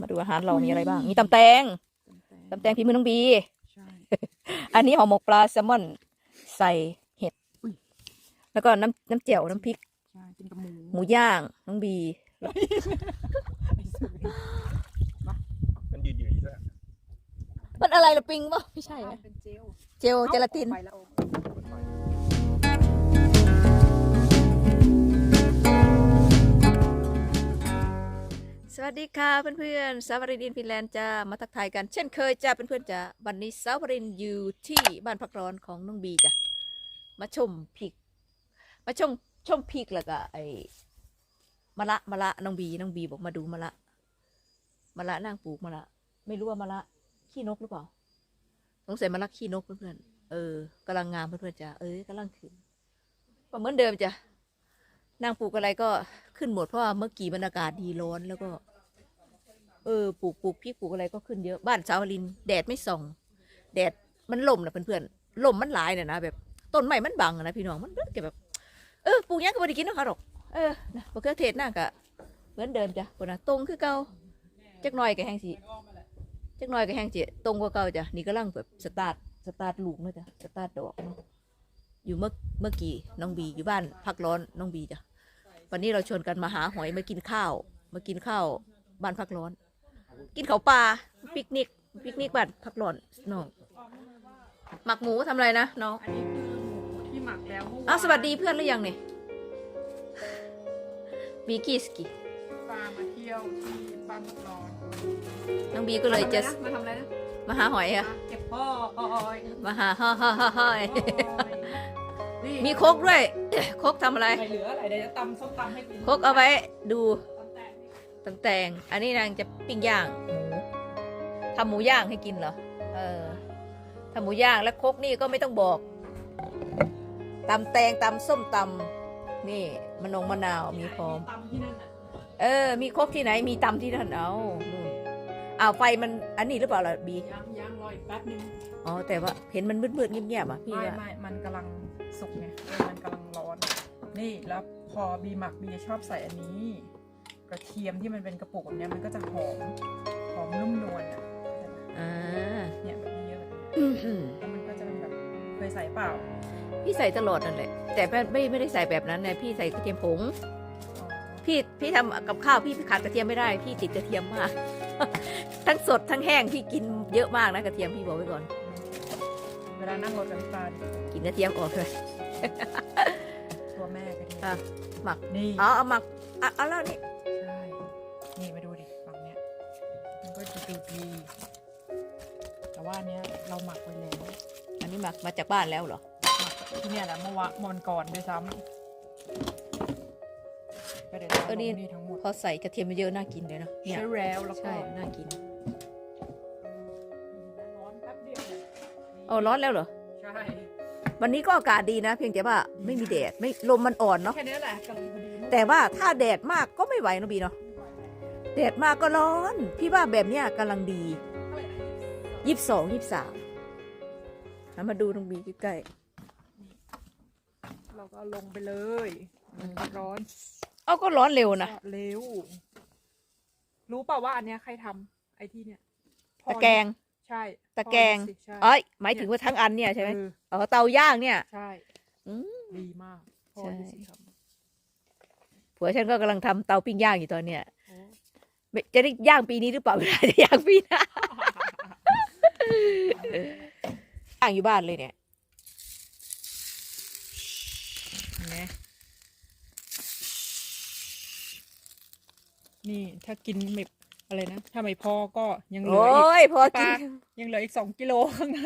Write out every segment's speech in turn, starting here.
มาดูอาหารเรามีอะไรบ้าง มีตำแตงตำแตงพิมพ์มือน้องบี ใช่อันนี้ห่อหมกปลาแซลมอนใส่เห็ดอุ๊ยแล้วก็น้ำน้ำเจียวน้ำพริก ใช่กินกับหมูหมูย่าง น้องบีไอ้สุดมันยืดยืดด้วยมันอะไรละปิงวะไม่ใช่ไหมเป็นเจลเจลเจลาติน ไปแล้ว วัสดีค่ะเพื่อนๆสาวรินอินฟินแลนด์จะมาทักทายกัน เช่นเคยจ้าเพื่อนๆจ้าวันนี้สาวรินอยู่ที่บ้านพักร้อนของน้องบีจ้ะมาชมพริก มาชมชมพริกแล้วก็ไอ้มะละมะละน้องบีน้องบีบอกมาดูมะละมะละนางปลูกมะละ ไม่รู้ว่ามะละขี้นกหรือเปล่าสงสัยมะละขี้นกเพื่อนๆเออกำลังงามเพื่อนๆจ้าเออกำลังขึ้นก็เหมือนเดิมจ้ะนางปลูกอะไรก็ขึ้นหมดเพราะว่าเมื่อกี้บรรยากาศดีร้อนแล้วก็ เออปลูกปลูกพริกปลูกอะไรก็ขึ้นเยอะบ้านชาวลิน แดดไม่ส่อง แดดมันล่มนะเพื่อนๆล่มมันหลายเนี่ยนะแบบต้นไม้มันบังนะพี่น้องมันเก็บแบบเออปลูกยังก็ไม่ได้กินนะคะหรอกเออนะมะเขือเทศน่ากะเหมือนเดิมจ้ะคนนะตรงคือเก่าจักหน่อยก็แห้งสิจักหน่อยก็แห้งสิตรงกว่าเก่าจ้ะนี่กำลังแบบสตาร์ทสตาร์ทลูกเนาะจ้ะสตาร์ทดอกเนาะอยู่เมื่อเมื่อกี้น้องบีอยู่บ้านพักร้อนน้องบีจ้ะวันนี้เราชวนกันมาหาหอยมากินข้าว มากินข้าวบ้านพักร้อน กินเขาวปลาปิกนิกปิกนิกบ้านพักร้อนน้องหมักหมูทำอะไรนะน้องอันนี้คือหมูที่หมักแล้วเมื่อวานอ้าวสวัสดีเพื่อนหรือยังเนี่ยบีกี้สกีปลามาเที่ยวที่บ้านพักร้อนน้องบีก็เลยจะมาทำอะไรนะมาหาหอยอะมาเก็บพ่อออยมาหาฮ่อฮ่อฮ่อฮ่อยนี่มีโคกด้วย โคกทำอะไร ไม่เหลืออะไรเดี๋ยวจะตำส้มตำให้กินโคกเอาไว้ดู ตำแตงนี่ตำแตงอันนี้นางจะปิ้งย่างหมูทำหมูย่างให้กินเหรอเออทำหมูย่างแล้วโคกนี่ก็ไม่ต้องบอกตำแตงตำส้มตำนี่มะนงมะนาวมีพร้อมตำที่นั่นน่ะเออ มีครกที่ไหนมีตำที่นั่นเอานู่นอ้าวไฟมันอันนี้หรือเปล่าล่ะบียังยังรออีกแป๊บนึงอ๋อแต่ว่าเห็นมันมืดๆเงียบๆอะพี่ไม่ว่าไม่มันกำลังสุกไงเออมันกำลังร้อน นี่แล้วพอบีหมักบีจะชอบใส่อันนี้ กระเทียมที่มันเป็นกระปุกแบบเนี้ยมันก็จะหอมหอมนุ่มนวลอะอ่าเนี่ยแบบนี้เยอะแบบเนี้ยอืมแล้วมันก็จะเป็นแบบเคยใส่เปล่า พี่ใส่ตลอดนั่นแหละ แต่ไม่ไม่ไม่ได้ใส่แบบนั้นนะพี่ใส่กระเทียมผงอ๋อพี่พี่ทำกับข้าวพี่ขาดกระเทียมไม่ได้ พี่ติดกระเทียมมาก ทั้งสดทั้งแห้งพี่กินเยอะมากนะกระเทียมพี่บอกไว้ก่อน เวลานั่งรถกับพี่ปลาดิกินกระเทียมออกเลยตัวแม่ก็ดีอะหมักนี่อ๋อเอาหมัก อะเอาแล้วนี่ใช่ นี่มาดูดิฝั่งเนี้ย มันก็จะดูดีแต่ว่าอันเนี้ยเราหมักไว้แล้ว อันนี้หมักมาจากบ้านแล้วเหรอ หมักที่เนี่ยแหละเมื่อวานวันก่อนด้วยซ้ำก็เดี๋ยวจะเออนี่ลงนี่ทั้งหมด พอใส่กระเทียมเยอะน่ากินเลยนะเนี่ยใช่แล้วแล้วก็ใช่น่ากินร้อนแป๊บเดียวเนี่ยเอาร้อนแล้วเหรอ ใช่ วันนี้ก็อากาศดีนะ เพียงแต่ว่าไม่มีแดดไม่ลมมันอ่อนเนาะ แค่นี้แหละกำลังพอดี แต่ว่าถ้าแดดมากก็ไม่ไหวเนอะบีเนาะแดดมากก็ร้อน พี่ว่าแบบเนี้ยกำลังดียี่สิบสองยี่สิบสามมาดูตรงบีใกล้เราก็ลงไปเลย มันก็ร้อนๆเอาก็ร้อนเร็วนะเร็ว รู้เปล่าว่าอันเนี้ยใครทำไอ้ที่เนี่ยพ่อตะแกรงใช่ตะแกรงพ่อสิใช่เอ้ยหมายถึงว่าทั้งอันเนี่ยใช่ไหมเอออ๋อเตาย่างเนี่ย ใช่อืมดีมากพ่อใช่ดูสิท ผัวฉันก็กำลังทำเตาปิ้งย่างอยู่ตอนเนี้ยำโอ้ไม่จะได้ย่างปีนี้หรือเปล่าไม่ได้จะย่างปีหน้าย่างอยู่บ้านเลยเนี่ยเห็นไหมนี่ถ้ากินไม่อะไรนะถ้าไม่พอก็ยังเหลือโอ้อีกยพอกินปลายังเหลืออีกสองกิโลข้างใน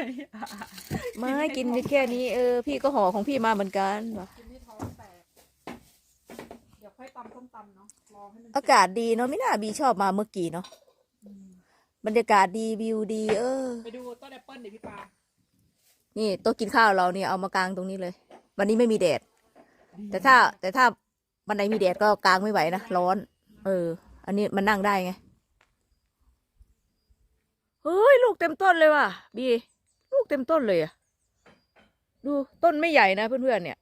ไม่กินแค่นี้เออ พี่ก็ห่อของพี่มาเหมือนกันว่ะ กินที่ท้องแตก เดี๋ยว ค่อยตำส้มตำเนาะรอให้มันอากาศดีเนาะไม่น่าบีชอบมาเมื่อกี้เนาะอืมบรรยากาศดีวิวดี เออ ไปดูต้นแอปเปิ้ลเดี๋ยวพี่ปานี่โต๊ะกินข้าวเราเนี่ยเอามากางตรงนี้เลย วันนี้ไม่มีแดด แต่ถ้า แต่ถ้าวันไหนมีแดดก็กางไม่ไหวนะร้อน เออ อันนี้มันนั่งได้ไงเฮ้ยลูกเต็มต้นเลยว่ะบีลูกเต็มต้นเลยอะดูต้นไม่ใหญ่นะเพื่อนๆเนี่ย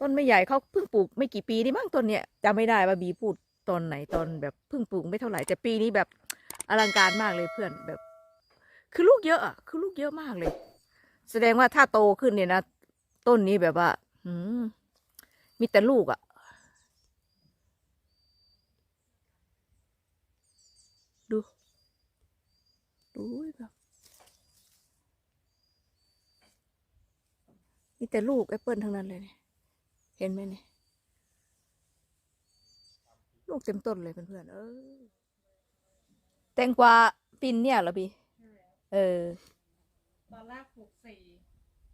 ต้นไม่ใหญ่เขาเพิ่งปลูกไม่กี่ปีนี่มั้งต้นเนี่ยจำไม่ได้ว่าบีพูดตอนไหนตอนแบบเพิ่งปลูกไม่เท่าไหร่แต่ปีนี้แบบอลังการมากเลยเพื่อนแบบ คือลูกเยอะอะคือลูกเยอะมากเลย แสดงว่าถ้าโตขึ้นเนี่ยนะต้นนี้แบบว่า อืมมีแต่ลูกอะดู ดูแบบมีแต่ลูกแอปเปิลทั้งนั้นเลยเนี่ย เห็นไหมเนี่ยลูกเต็มต้นเลยเพื่อนๆเออแตงกวาปินเนี่ยเหรอพี่เออ ตอนแรกปลูกสี่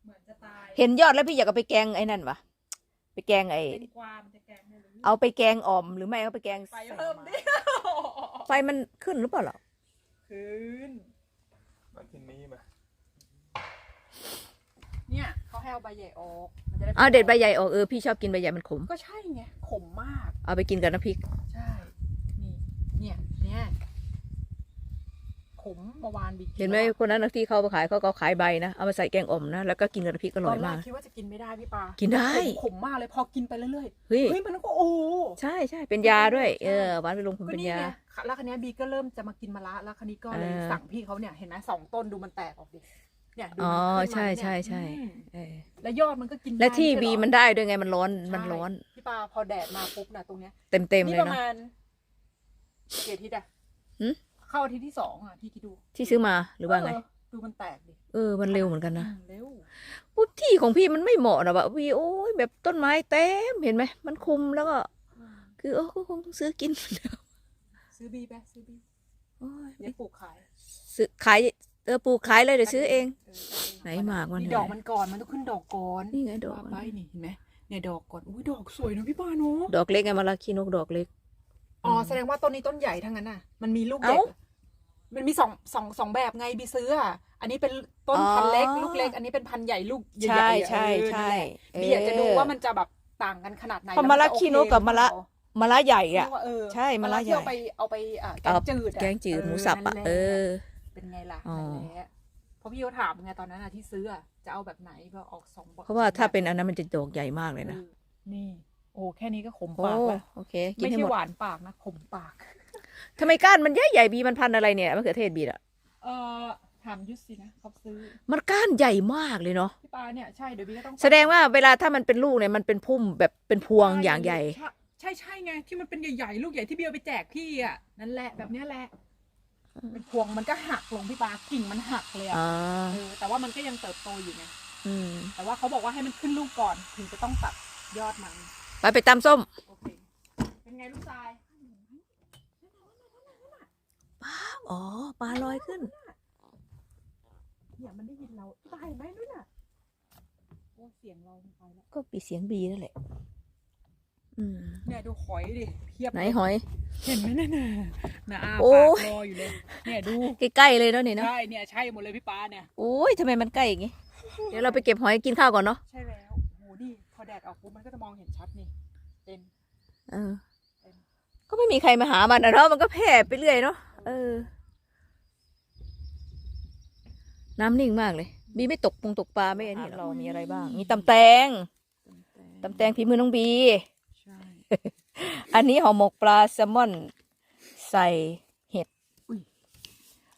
เหมือนจะตายเห็นยอดแล้วพี่อยากเอาไปแกงไอ้นั่นวะไปแกงไอ้เป็นกวามนจะแกงได้หรือเอาไปแกงอ่อมหรือไม่เอาไปแกงไปใส่เพิ่มดิไฟมันขึ้นหรือเปล่าหรอคืนมากินนี้มาเนี่ยเขา ให้เอาใบใหญ่ออกมันจะได้เอาเด็ดใบใหญ่ออกเออพี่ชอบกินใบใหญ่มันขม ก็ใช่ไงขมมาก เอาไปกินกับน้ำพริก ใช่ นี่ เนี่ย เนี่ย ขมเมื่อวานบีกิเห็นไหมคนนั้นน่ะที่เขาไปขายเขาก็ขายใบนะ เอามาใส่แกงอ่อมนะ แล้วก็กินกับน้ำพริกอตร่ออยนแรมาก กคิดว่าจะกินไม่ได้พี่ปากินได้ขมขมมากเลยพอกินไปเรื่อยเฮ้ยๆเฮ้ยมันก็โอ้ ใช่ใช่เป็นยาด้วย เออหวานไปลงผมก็เป็นนี่ยา ไงแล้วคันนี้ยบีก็เริ่มจะมากินมะระแล้วคันนี้ก็เลยเออ สั่งพี่เขาเนี่ยเห็นไหมสองต้นดูมันแตกออกดิ เนี่ยดูอ๋อมันขึ้นมาใช่เนี่ยใช่ใช่อืมเออแล้วยอดมันก็กินและได้ที่ไใช่บีเหรอมันได้ด้วยไงมันร้อนมันใช่ร้อนพี่ปาพอแดดมาปุ๊บนะตรงเนี้ยเต็มเต็มๆนี่เลยประเนาะ มาณกี่อาทิตย์อะหืม เข้าอาทิตย์ที่สองอะพี่คิดดูที่ซื้อมาหรือว่าไง เดูมันแตกดิเออมันเร็วเหมือนกันนะอืมเร็วปุ๊บที่ของพี่มันไม่เหมาะนะแบบพี่โอ้ยแบบต้นไม้เต็มเห็นไหมมันคุมแล้วก็คือเออก็คงต้องซื้อกินซื้อบีไปซื้อบีโอ้ยเดี๋ยวปลูกขาย ซื้อขาย เออปลูกขายเลยเดี๋ยวซื้อเองเออไหนหมากมันนี่ไหนดอกมันก่อนมันต้องขึ้นดอกก่อนนี่ไงดอกว่าไปนี่เห็นไหมเนี่ยดอกก่อนอุ้ยดอกสวยเนอะพี่ปาเนอะดอกเล็กไงมาลาคีนกดอกเล็กอ๋ออืมแสดงว่าต้นนี้ต้นใหญ่ทั้งนั้นน่ะ มันมีลูกเอ้าเด็กอะมันมีสองสองสองแบบไงบีซื้ออะอันนี้เป็นต้นอ๋อพันธุ์เล็กลูกเล็ก อันนี้เป็นพันธุ์ใหญ่ลูกใหญ่ใช่ๆอะใช่เออใช่นั่นแหละบีอยากจะดูว่ามันจะแบบต่างกันขนาดไหนเพราะแล้วมะละจโอขี้นกกับมะละมะละใหญ่เรียอะกว่าเออใช่มะละที่เอาใหญ่ไปเอาไปอะแกเอางจืดอะแกงจืดหมูสับอะนั่นแหลเออ เป็นไงล่ะอ๋อ นั่นแหละเพราะพี่เขาถามไงตอนนั้นอะที่ซื้ออะจะเอาแบบไหนก็ออกสองแบบเพราะว่าถ้าเป็นอันนั้นมันจะดอกใหญ่มากเลยนะออนี่ โอ้แค่นี้ก็ขมโอ้ปากแล้วโอเค กินไม่ให้ใช่หมดหวานปากนะขมปาก ทำไมก้านมันใหญ่ใหญ่ๆบีมันพันธุ์อะไรเนี่ยมะเขือเทศบีอะเออถามยุทธสินะเขาซื้อมันก้านใหญ่มากเลยเนาะพี่ปาเนี่ยใช่เดี๋ยวบีก็ต้องแสดงว่าเวลาถ้ามันเป็นลูกเนี่ยมันเป็นพุ่มแบบเป็นพวงอย่างใหญ่ใช่ใช่ไงที่มันเป็นใหญ่ๆลูกใหญ่ที่เบียเอาไปแจกพี่อะนั่นแหละแบบเนี้ยแหละ เป็นพวงมันก็หักลงพี่ปากิ่งมันหักเลยอะอ่าเออแต่ว่ามันก็ยังเติบโตอยู่ไงอืมแต่ว่าเขาบอกว่าให้มันขึ้นลูกก่อนถึงจะต้องตัดยอดมันไปไปตำส้มโอเคเป็นไงลูกชายอ๋อปลาลอยขึ้น เนี่ยมันได้ยินเราตายไหมนู่นน่ะโอ้เสียงเราไปแล้วก็ปีเสียงบีนั่นแหละอืม เนี่ยดูหอยดิเพียบไหนหอย เห็นไหมน่ะน่ะน่ะอาโอ้ปากยรออยู่เลยเนี่ยดูใกล้ๆเลยเนาะนี่เนาะใช่เนี่ยใช่หมดเลยพี่ปาเนี่ยโอ้ยทำไมมันใกล้อย่างงี้เดี๋ยวเราไปเก็บหอยกินข้าวก่อนเนาะใช่แล้วโหนี่พอแดดออกปุ๊บมันก็จะมองเห็นชัดนี่เต็มเออก็ไม่มีใครมาหามันอะเนาะมันก็แผ่ไปเรื่อยเนาะเออ น้ำนิ่งมากเลยบีไม่ตกปงตกปลาไม่อันนี้เรามีอะไรบ้าง มีตำแตงตำแตงฝีมือน้องบีใช่ อันนี้ห่อหมกปลาแซลมอน ใส่เห็ดอุ้ย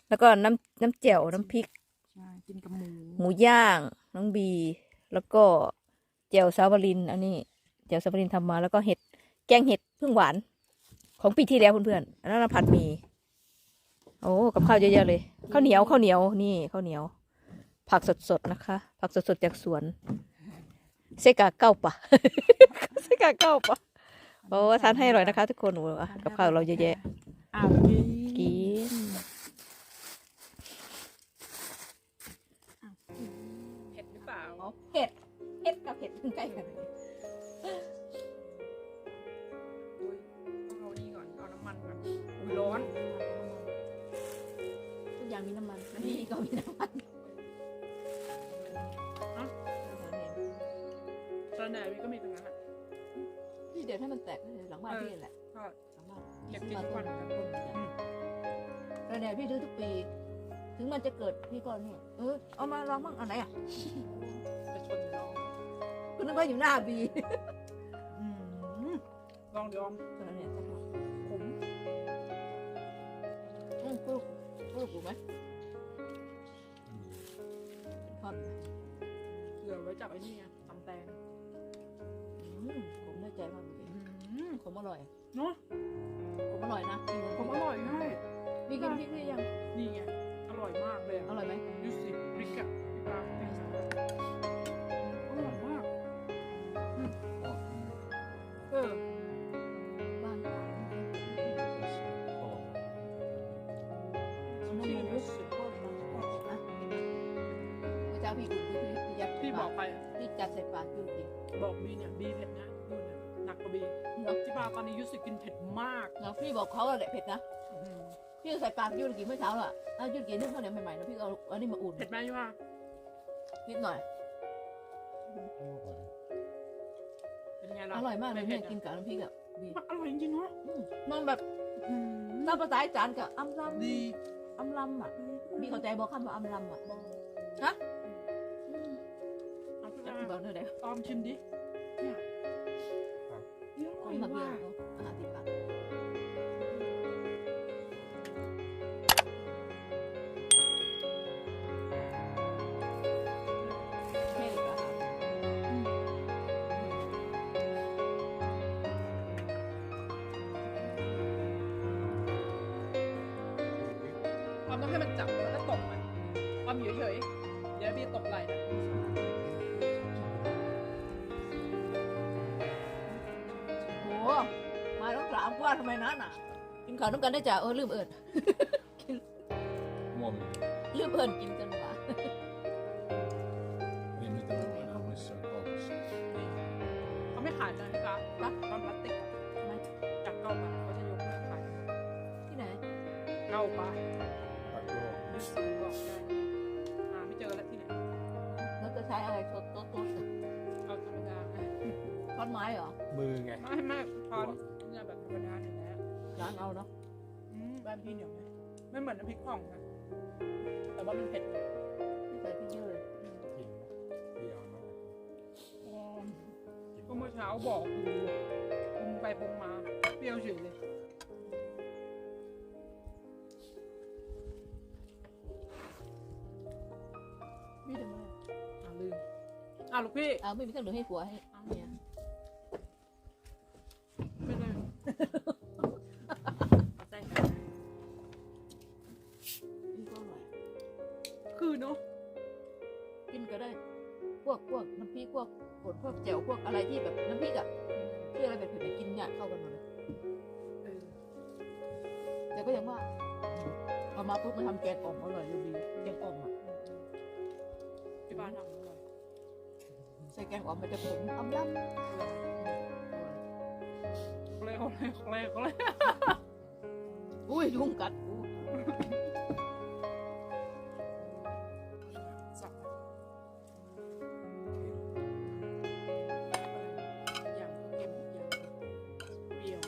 แล้วก็น้ำน้ำแจ่วน้ำพริกใช่กินกับหมู หมูย่าง น้องบี แล้วก็แจ่วซาวาลิน อันนี้แจ่วซาวาลินทำมา แล้วก็เห็ด แกงเห็ดพึ่งหวาน ของปีที่แล้วเพื่อนๆอันนั้นนะผัดหมีโอ้กับข้าวเยอะๆเลยข้าวเหนียวข้าวเหนียวนี่ข้าวเหนียว ผักสดๆนะคะ ผักสดๆจากสวนเซกาเก้าปะเซกาเก้าปะ โอ้ทานให้อร่อยนะคะ ทุกคนโอ้อะกับข้าวเราเยอะแยะอ้าวกินกินเผ็ดหรือเปล่าเห็ดเห็ดกับเห็ดใกล้กันานเก็บกินทุกวันแล้วเนี่ยพี่ซื้อทุกปี ถึงมันจะเกิดพี่ก็เนี่ยเออเอามาลองบ้างเอันไหนอะจะชนลองคุณนึกว่าอยู่หน้าบีอืมลองยอมเออเนี่ยผมอืมพูดพูดกูไหมเป็นท่อนนะเหลือไว้จับไอ้นี่ไงตำแตงอืมผมได้ใจมากเลยอืมผมอร่อยเนาะ ผมอร่อยนะกินผมอร่อยง่ายมีกินพริกหรือยัง นี่ไง อร่อยมากเลยอร่อยไหมดูสิพริกอะพี่ปลาพริกอร่อยมากเออบ้านเราไม่ได้รู้สึกว่ามันนะเมื่อเช้าพี่อุ่นพี่พี่ยัดพี่บอกไปอะพี่จัดใส่ปากยูกินบอกบีเนี่ยบีเผ็ดนะนู่นน่ะหนักกว่าบีเนาะพี่ปลาตอนนี้รู้สึกกินเผ็ดมากเนาะพี่บอกเขาอะแหละเผ็ดนะอื้อหือพี่ใส่ปากยูกินเมื่อเช้าอะอะยูกินนึ่งข้าวเหนียวใหม่ๆนะพี่ก็เอาอันนี้มาอุ่นเผ็ดไหมพี่ปลานิดหน่อย เป็นไงล่ะอร่อยมากเลยไผ็เนี่ยดอะกินกับน้ำพริกอะดีมันอร่อยจริงๆเนาะอืมมันแบบอื้อหือตามภาษาอีสานกับอำลำดีอำลำอะมีเข้าใจบอกคำว่าอำลำอะบอกฮะเอาพี่ปจะลาบอกเท่าไหร่ออมชิมดิเนี่ยครับเนี่ยอขร่อองยแบบนี้มากเนาะอาหารติดปาก ออมต้องให้มันจับแล้วก็ตบมันออมอยู่เฉยๆเดี๋ยวบีตบไหล่นะโหมาต้องถามว่าทำไมนั้นอะ กินข้าวน้ำกันได้จ้ะเออลืมเอิญ Muovi. ลืมเอิญกินกัน อนไม้เหรอ มือไง ไม่ไม่พอเนี่ยแบบธรรมดาอยู่แล้วร้านเอาเนาะอืมบ้านพี่เหนียวไหมไม่เหมือนน้ำพริกอ่องนะแต่ว่ามันเผ็ดไม่ใส่พริกเยอะเลยกินเปรี้ยวมากอ๋อกินก็เมื่อเช้าบอกอยู่ปรุงไปปรุงมาเปรี้ยวเฉยเลยไม่ถึงเลยอ่าลืมอะลูกพี่ เอาไม่มีเครื่องดื่มให้ผัวให้เมียไม่ ได้เอาใจกันพี่ก็อร่อยคือเนาะกินก็ได้พวกพวกน้ำพริกพวกผลพวกแจ่วพวกอะไรที่แบบน้ำพริกอะที่อะไรแบบเผ็ดๆกินเนี่ยเข้ากันหมดเลยเออแต่ก็ยังว่าเอามาปุ๊บมันทำแกงอ่อมอร่อยอยู่ดีแกงอ่อมอะที่บ้านทำอร่อยใส่แกงอ่อมมันจะขมอำลำ เขาเลยเขาเลยเขาเลยอุ้ยยุงกัดกูสับอย่างเค็มอย่างเปรี้ยว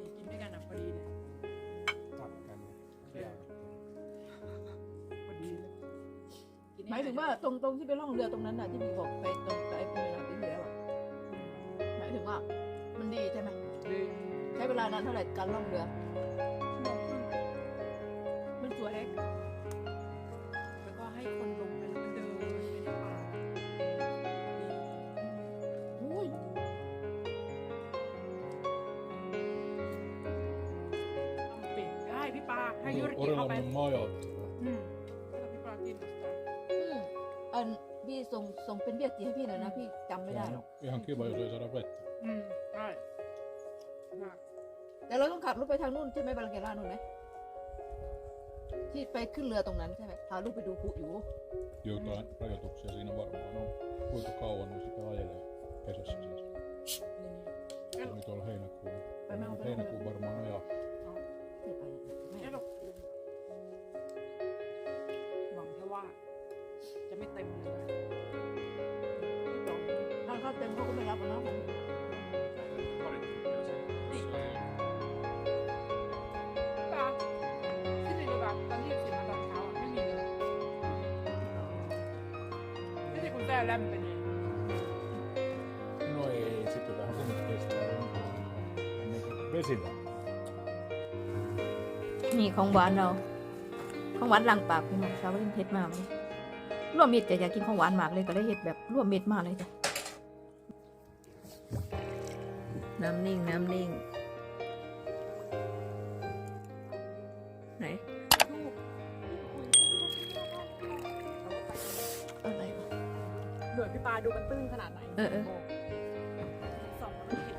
นี่กินด้วยกันอะพอดีเลยตับกันเปรี้ยวพอดีเลยกินหมายถึงว่าตรงตรงที่ไปล่องเรือตรงนั้นน่ะที่มีบอกไปตรง ลานานเท่าไหร่การล่องเรือชั่วโมงครึ่งมันสวยแล้วก็ให้คนลงไปแล้วก็เดินไปในป่าดีอุ้ยทำเปลี่ยนได้พี่ปาให้ยุรกิจเข้าไป Orella on majat. อืมให้พี่ปากินนะจ๊ะอืมอันพี่ส่งส่งเป็นเบี้ยจีให้พี่หน่อยนะพี่จำไม่ได้หรอก Ihan kiva, jos ei saada vettä. อืมใช่มาก แต่เราต้องขับรถไปทางนู่นใช่ไหมบาลังเกล่านู่นไหมที่ไปขึ้นเรือตรงนั้นใช่ไหมพาลูกไปดูพลุอยู่ Jotain rajoituksia siinä varmaan on. Kuinka kauan ne sitä ajelee kesässä siis? นี่ Nyt on heinäkuun. Vai mä oon Heinäkuun varmaan ajaa. เดี๋ยวไปไม่นี่เราหวังแค่ว่าจะไม่เต็มเลยนะถ้าเขาเต็มเขาก็ไม่รับหรอกนะผม ที่นี่คุณแม่แลมเป็นยัง No ei, sitten vähän sen kestää. Ennen kuin vesillä. นี่ของหวานเรา ของหวานลังปากพี่น้องสาวรินเฮ็ดมาไหมร่วมมิตรจะอยากกินของหวานมากเลยก็เลยเฮ็ดแบบร่วมมิตรมากเลยจ้ะน้ำนิ่งน้ำนิ่ง ตื้นขนาดไหนเออเออ ส่องแล้วมันเห็น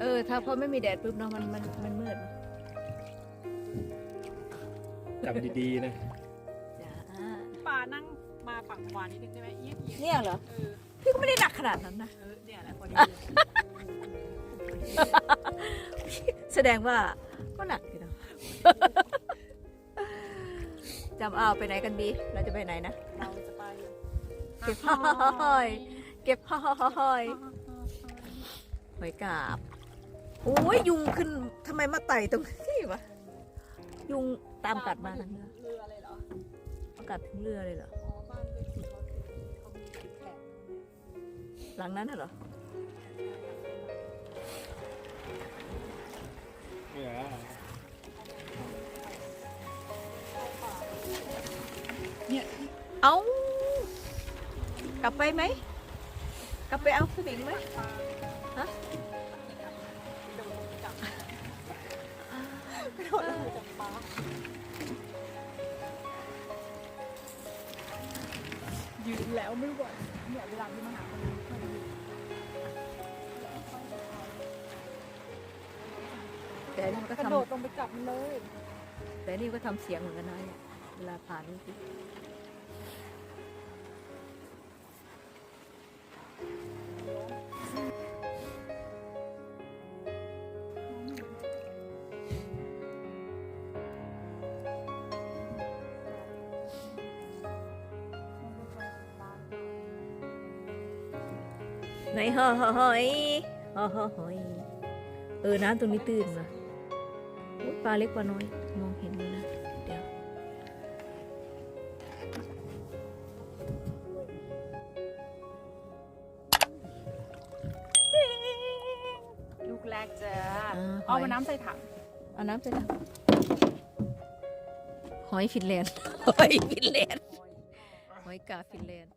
เออ ถ้าพอไม่มีแดดปุ๊บเนาะมันมันมันมืดจำดีๆนะ จ้าพี่ปานั่งมาฝั่งขวานิดนึงได้ไหมเอียงเอียงเนี่ยเหรอ เออพี่ก็ไม่ได้หนักขนาดนั้นนะ เออเนี่ยแหละพอดีแสดงว่าก็หนักอยู่นะจำเอาไปไหนกันดีเราจะไปไหนนะ เราจะไป เก็บหอย เก็บหอยหอยกาบโอ้ยยุงขึ้นทำไมมาไต่ตรงนี้วะยุงตามกัดมาทางเรือเรืออะไรเหรอกัดถึงเรือเลยเหรออ๋อบ้านเล็กที่เขาเขามีแขกหลังนั้นน่ะเหรอเนี่ยเนี่ยเอา กลับไปไหม กลับไปเอาสวิงไหมฮะโดนจับโดนจับปลายืนแล้วไม่ไหวเนี่ยเวลาที่มาหาคนนี้คนนี้แต่นี่มันก็กระทำโดดลงไปจับมันเลย แต่นี่ก็ทำเสียงเหมือนกันนะเนี่ยเวลาผ่านนี่ สิไหนหอหอยหอหอหอยเออน้ำตรงนี้ตื้นนะโอ๊ยปลาเล็กปลาน้อย มองเห็นเลยนะ เดี๋ยว ลูกแรกจ้าอ่าเอามาน้ำใส่ถังเอาน้ำใส่ถังหอยฟินแลนด์หอยฟินแลนด์หอยกาฟินแลนด์